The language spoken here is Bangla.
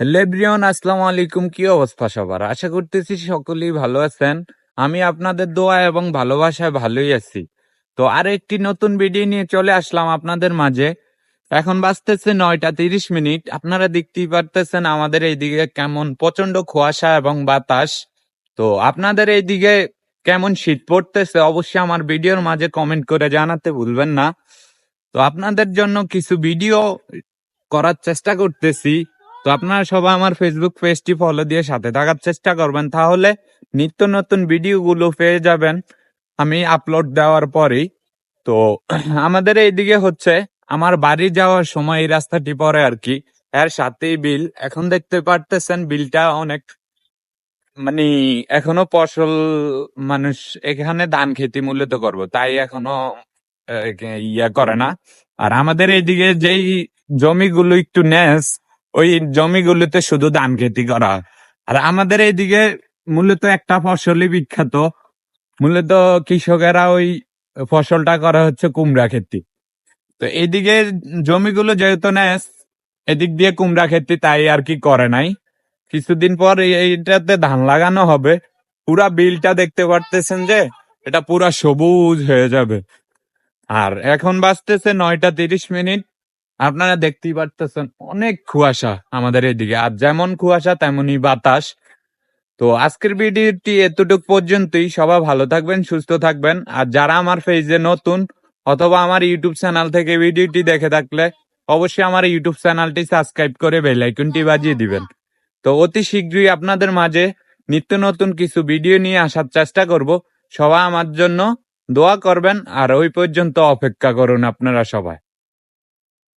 এভরিওয়ান আসসালামু আলাইকুম। কি অবস্থা সবার? আশা করতেছি সকলেই ভালো আছেন। আমি আপনাদের দোয়া এবং ভালোবাসায় ভালোই আছি। তো আর একটি নতুন ভিডিও নিয়ে চলে আসলাম আপনাদের মাঝে। এখন বাজতেছে নয়টা তিরিশ মিনিট। আপনারা দেখতেই পারতেছেন আমাদের এইদিকে কেমন প্রচণ্ড কুয়াশা এবং বাতাস। তো আপনাদের এইদিকে কেমন শীত পড়তেছে অবশ্যই আমার ভিডিওর মাঝে কমেন্ট করে জানাতে ভুলবেন না। তো আপনাদের জন্য কিছু ভিডিও করার চেষ্টা করতেছি। তো আপনারা সবাই আমার ফেসবুক পেজটি ফলো দিয়ে সাথে থাকার চেষ্টা করবেন। তাহলে নিত্য নতুন ভিডিওগুলো পেয়ে যাবেন আমি আপলোড দেওয়ার পরেই। তো আমাদের এইদিকে হচ্ছে, আমার বাড়ি যাওয়ার সময় এই রাস্তাটি পরে আর কি। এর সাথেই বিল। এখন দেখতে পারতেছেন বিলটা অনেক মানে এখনও ফসল মানুষ এখানে ধান খেতি মূলত করব, তাই এখনও ইয়া করে না। আর আমাদের এইদিকে যেই জমিগুলো একটু নেস ওই জমিগুলোতে শুধু ধান খেতি করা হয়। আর আমাদের এইদিকে মূলত একটা ফসলই বিখ্যাত। মূলত কৃষকেরা ওই ফসলটা করা হচ্ছে কুমড়া খেতি। তো এইদিকে জমিগুলো যেহেতু নেস এদিক দিয়ে কুমড়া খেতি তাই আর কি করে নাই। কিছুদিন পর এইটাতে ধান লাগানো হবে। পুরা বিলটা দেখতে পারতেছেন যে, এটা পুরা সবুজ হয়ে যাবে। আর এখন বাজতেছে নয়টা তিরিশ মিনিট। আপনারা দেখতেই পারতেছেন অনেক কুয়াশা আমাদের এদিকে। আর যেমন কুয়াশা, তেমনই বাতাস। তো আজকের ভিডিওটি এতটুক পর্যন্তই। সবাই ভালো থাকবেন, সুস্থ থাকবেন। আর যারা আমার পেজে নতুন অথবা আমার ইউটিউব চ্যানেল থেকে ভিডিওটি দেখে থাকলে অবশ্যই আমার ইউটিউব চ্যানেলটি সাবস্ক্রাইব করে বেল বাজিয়ে দিবেন। তো অতি শীঘ্রই আপনাদের মাঝে নিত্য নতুন কিছু ভিডিও নিয়ে আসার চেষ্টা করব। সবাই আমার জন্য দোয়া করবেন। আর ওই পর্যন্ত অপেক্ষা করুন আপনারা সবাই।